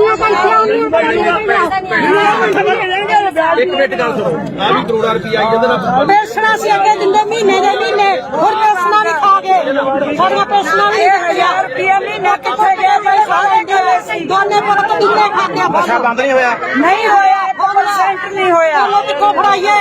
ਜਿੰਨੀਆਂ ਪੈਸੇ ਆਉਂਦੀਆਂ ਇੱਕ ਮਿੰਟ ਗੱਲ ਸੁਣੋ। ਆ ਵੀ ਕਰੋੜਾ ਰੁਪਈਆ ਆਈ ਇਹਦੇ ਨਾਲ ਪੈਸਣਾ ਸੀ ਅੱਗੇ ਦਿੰਦੇ ਮਹੀਨੇ ਦੇ ਮਹੀਨੇ ਹੁਣ ਪੈਸਣਾ ਵੀ ਖਾ ਗਏ ਸਾਡੀਆਂ ਪੈਸਣਾ ਵੀ 1000 ਰੁਪਏ ਮਹੀਨਾ ਕਿੱਥੇ ਗਏ ਪੈਸਾ ਲੈਂਦੇ ਸੀ ਦੋਨੇ ਪੁੱਤ ਕਿੰਨੇ ਖਾਤੇ ਨਸ਼ਾ ਬੰਦ ਨਹੀਂ ਹੋਇਆ। ਨਹੀਂ ਹੋਇਆ 1% ਨਹੀਂ ਹੋਇਆ। ਚਲੋ ਕਿੱਥੋਂ ਫੜਾਈਏ?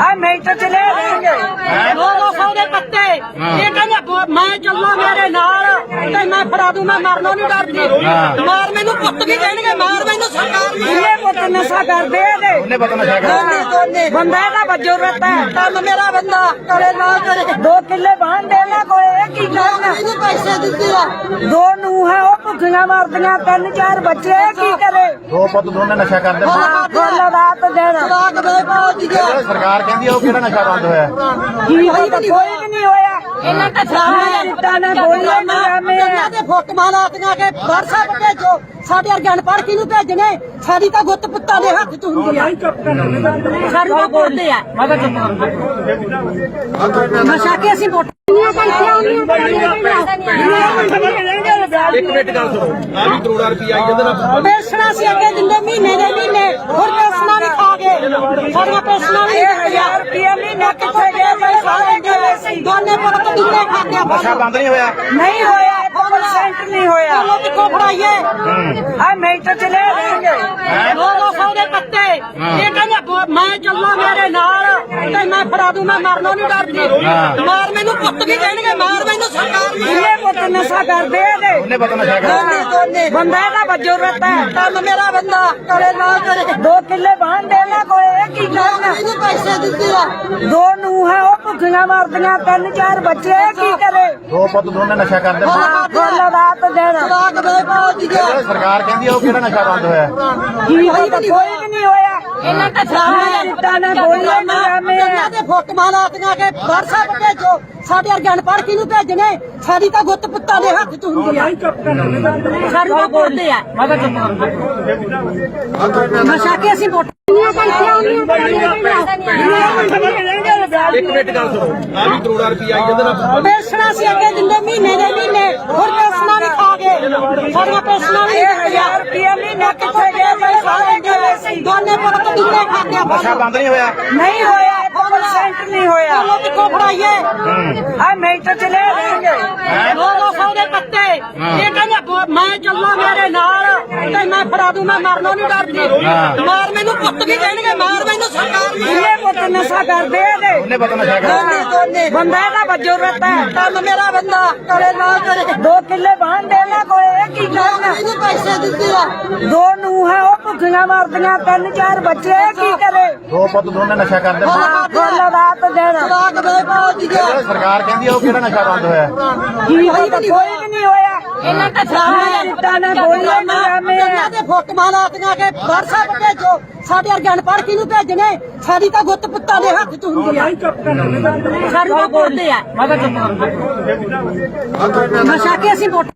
ਆ ਮਿੰਟ ਚ ਲੈ ਲੈਣਗੇ ਦੋ ਦੋ ਸੌ ਦੇ ਪੱਤੇ। ਇਹ ਕਹਿੰਦੇ ਮੈਂ ਚੱਲਾਂ ਮੇਰੇ ਨਾਲ। ਤੇ ਮੈਂ ਫੜਾ ਦੂੰ ਮੈਂ ਮਰਨੋਂ ਨਹੀਂ ਡਰਦੀ। ਮਾਰ ਮੈਨੂੰ ਪੁੱਤ ਵੀ ਕਹਿਣਗੇ ਮਾਰ ਮੈਨੂੰ ਸਰਕਾਰ ਵੀ ਇਹ ਪੁੱਤ ਨਸ਼ਾ ਕਰਦੇ ਨੇ ਉਹਨੇ ਪਤਾ ਨਸ਼ਾ ਕਰਦਾ? ਬੰਦਾ ਇਹਦਾ ਵੱਜੋ ਰਹਤਾ ਹੈ। ਕੰਮ ਮੇਰਾ ਬੰਦਾ ਕਰੇ ਨਾ ਕਰੇ। ਦੋ ਕਿੱਲੇ ਬਾਣ ਦੇਣਾ ਕੋਲੇ ਇਹ ਕੀ ਕਰਨਾ ਇਹਨੂੰ ਪੈਸੇ ਦਿੱਤੇ ਆ। ਦੋ ਨੂੰ ਹੈ ਉਹ ਭੁੱਖੀਆਂ ਮਰਦੀਆਂ ਤਿੰਨ ਚਾਰ ਬੱਚੇ ਕੀ ਕਰੇ? ਦੋ ਪੁੱਤ ਦੋਨੇ ਨਸ਼ਾ ਕਰਦੇ। ਫੁੱਲ ਰਾਤ ਦੇਣ ਰਾਤ ਦੇ ਪਹੁੰਚ ਜਿਹੜਾ ਸਰਕਾਰ ਕਹਿੰਦੀ ਆ ਉਹ ਕਿਹੜਾ ਨਸ਼ਾ ਬੰਦ ਹੋਇਆ ਕੀ ਹੋਈ ਕੋਈ ਵੀ ਨਹੀਂ ਹੋਇਆ ਇਹਨਾਂ ਤਾਂ ਸਾਹਮਣੇ ਦਿੱਤਾ ਨਾ ਬੋਲਿਆ ਨਾ ਮੈਂ ਇਹਨਾਂ ਦੇ ਫੋਟੋਆਂ ਲਾਤੀਆਂ ਕਿ WhatsApp ਭੇਜੋ ਸਾਡੇ ਅਰਗਨ ਪੜ ਕਿਹਨੂੰ ਭੇਜਣੇ ਸਾਡੀ ਤਾਂ ਗੁੱਤ ਪੁੱਤਾਂ ਦੇ ਹੱਥ ਚ ਹੁੰਦੀ ਆ ਸਾਡੀ ਤਾਂ ਬੋਲਦੇ ਆ ਨਸ਼ਾ ਕੇ ਅਸੀਂ ਵੋਟ ਇੱਕ ਮਿੰਟ ਗੱਲ ਸੁਣੋ। ਆ ਵੀ ਕਰੋੜਾ ਰੁਪਈਆ ਆਈ ਇਹਦੇ ਨਾਲ ਪੈਸਣਾ ਸੀ ਅੱਗੇ ਦਿੰਦੇ ਮਹੀਨੇ ਦੇ ਮਹੀਨੇ। ਹੁਣ ਪੈਸਣਾ ਵੀ ਖਾ ਗਏ ਸਾਡੀਆਂ ਪੈਸਣਾ ਵੀ 1000 ਰੁਪਏ ਮਹੀਨਾ ਕਿੱਥੇ ਗਏ ਪੈਸਾ ਲੈਂਦੇ ਸੀ। ਦੋਨੇ ਪੁੱਤ ਕਿੰਨੇ ਖਾਤੇ ਨਸ਼ਾ ਬੰਦ ਨਹੀਂ ਹੋਇਆ। ਨਹੀਂ ਹੋਇਆ। 1% ਨਹੀਂ ਹੋਇਆ। ਚਲੋ ਕਿੱਥੋਂ ਫੜਾਈਏ ਆ ਮਿੰਟ ਚ ਲੈ ਲੈਣਗੇ। ਦੋ ਦੋ ਸੌ ਦੇ ਪੱਤੇ। ਇਹ ਕਹਿੰਦੇ ਮੈਂ ਚੱਲਾਂ ਮੇਰੇ ਨਾਲ ਮੈਂ ਫੜਾ ਦੂੰ ਮੈਂ ਮਰਨੋਂ ਨਹੀਂ ਡਰਦੀ। ਮਾਰ ਮੈਨੂੰ ਪੁੱਤ ਵੀ ਕਹਿਣਗੇ ਮਾਰ ਮੈਨੂੰ ਸਰਕਾਰ ਵੀ ਇਹ ਪੁੱਤ ਨਸ਼ਾ ਕਰਦੇ ਨੇ ਉਹਨੇ ਪਤਾ ਨਸ਼ਾ ਕਰਦਾ ਬੰਦਾ ਇਹਦਾ ਵੱਜੋ ਰਹਤਾ ਹੈ। ਕੰਮ ਮੇਰਾ ਬੰਦਾ ਕਰੇ ਨਾ ਕਰੇ। ਦੋ ਕਿੱਲੇ ਬਾਣ ਦੇਣਾ ਕੋਲੇ ਇਹ ਕੀ ਕਰਨਾ ਇਹਨੂੰ ਪੈਸੇ ਦਿੱਤੇ ਆ। ਦੋ ਨੂੰ ਹੈ ਉਹ ਭੁੱਖੀਆਂ ਮਰਦੀਆਂ ਤਿੰਨ ਚਾਰ ਬੱਚੇ ਕੀ ਕਰੇ? ਦੋ ਪੁੱਤ ਦੋਨੇ ਨਸ਼ਾ ਕਰਦੇ ਫੁੱਲ ਰਾਤ ਦੇਣ ਦੇ। ਸਰਕਾਰ ਕਹਿੰਦੀ ਆ ਉਹ ਕਿਹੜਾ ਨਸ਼ਾ ਬੰਦ ਹੋਇਆ? ਕੀ ਹੋਈ ਕੋਈ ਨਹੀਂ ਹੋਇਆ। ਇਹਨਾਂ ਤਾਂ ਸਾਹਮਣੇ ਦਿੱਤਾ ਨਾ ਬੋਲਿਆ ਨਾ ਮੈਂ ਇਹਨਾਂ ਦੇ ਫੋਟੋਆਂ ਲਾਤੀਆਂ ਕਿ WhatsApp ਭੇਜੋ ਸਾਡੇ ਅਰਗਨ ਪੜ ਕਿਹਨੂੰ ਭੇਜਣੇ ਸਾਡੀ ਤਾਂ ਗੁੱਤ ਪੁੱਤਾਂ ਦੇ ਹੱਥ ਚ ਹੁੰਦੀ ਆ ਸਾਡੀ ਤਾਂ ਬੋਲਦੇ ਆ ਨਸ਼ਾ ਕੇ ਅਸੀਂ ਵੋਟ ਇੱਕ ਮਿੰਟ ਗੱਲ ਸੁਣੋ ਆ ਵੀ ਕਰੋੜਾ ਰੁਪਈਆ ਆਈ ਇਹਦੇ ਨਾਲ ਪੈਸਣਾ ਸੀ ਅੱਗੇ ਦਿੰਦੇ ਮਹੀਨੇ ਦੇ ਮਹੀਨੇ ਹੁਣ ਪੈਸਣਾ ਵੀ ਖਾ ਗਏ ਸਾਡੀਆਂ ਪੈਸਣਾ ਵੀ 1000 ਰੁਪਏ ਮਹੀਨਾ ਕਿੱਥੇ ਗਏ ਪੈਸਾ ਲੈਂਦੇ ਸੀ ਦੋਨੇ ਪੁੱਤ ਖਾਤੇ ਨਸ਼ਾ ਬੰਦ ਨਹੀਂ ਹੋਇਆ। ਨਹੀਂ ਹੋਇਆ 1% ਨਹੀਂ ਹੋਇਆ। ਚਲੋ ਕਿੱਥੋਂ ਫੜਾਈਏ? ਆ ਮਿੰਟ ਚ ਲੈ ਲੈਣਗੇ ਦੋ ਦੋ ਸੌ ਦੇ ਪੱਤੇ। ਇਹ ਕਹਿੰਦੇ ਬ- ਮੈਂ ਚੱਲਾਂ ਮੇਰੇ ਨਾਲ ਤੇ ਮੈਂ ਫੜਾ ਦੂੰ ਮੈਂ ਮਰਨੋਂ ਨਹੀਂ ਡਰਦੀ। ਮਾਰ ਮੈਨੂੰ ਪੁੱਤ ਵੀ ਕਹਿਣਗੇ ਮਾਰ ਪੁੱਤ ਨਸ਼ਾ ਕਰਦੇ ਨੇ ਉਹਨੇ ਪਤਾ ਨਸ਼ਾ ਕਰਦਾ ਦੋਨੇ ਬੰਦਾ ਇਹਦਾ ਵੱਜੋ ਰਹਤਾ ਹੈ। ਕੰਮ ਮੇਰਾ ਬੰਦਾ ਕਰੇ ਨਾ ਕਰੇ। ਦੋ ਕਿੱਲੇ ਬਾਣ ਦੇਣਾ ਕੋਲੇ ਇਹ ਕੀ ਕਰਨਾ ਇਹਨੂੰ ਪੈਸੇ ਦਿੱਤੇ ਆ। ਦੋ ਨੂੰ ਹੈ ਉਹ ਭੁੱਖੀਆਂ ਮਰਦੀਆਂ ਤਿੰਨ ਚਾਰ ਬੱਚੇ ਇਹ ਕੀ ਕਰੇ? ਦੋ ਪੁੱਤ ਦੋਨੇ ਨਸ਼ਾ ਕਰਦੇ ਫੁੱਲ ਰਾਤ ਦੇਣ ਰਾਤ ਦੇ ਪਹੁੰਚ ਜਿਹੜਾ ਸਰਕਾਰ ਕਹਿੰਦੀ ਆ ਉਹ ਕਿਹੜਾ ਨਸ਼ਾ ਬੰਦ ਹੋਇਆ? ਕੀ ਹੋਈ ਕੋਈ ਵੀ ਨਹੀਂ ਹੋਇਆ। ਇਹਨਾਂ ਤਾਂ ਸਾਹਮਣੇ ਦਿੱਤਾ ਨਾ ਬੋਲਿਆ ਨਾ ਦੇ ਫੋਟੋਆਂ ਲਾਤੀਆਂ ਕਿ WhatsApp ਭੇਜੋ ਸਾਡੇ ਅਰਗਨ ਪੜ ਕਿਹਨੂੰ ਭੇਜਣੇ ਸਾਡੀ ਤਾਂ ਗੁੱਤ ਪੁੱਤਾਂ ਦੇ ਹੱਥ ਚ ਹੁੰਦੀ ਆ। ਸਾਡੀ ਤਾਂ ਬੋਲਦੇ ਆ। ਨਸ਼ਾ ਕੇ ਅਸੀਂ ਵੋਟ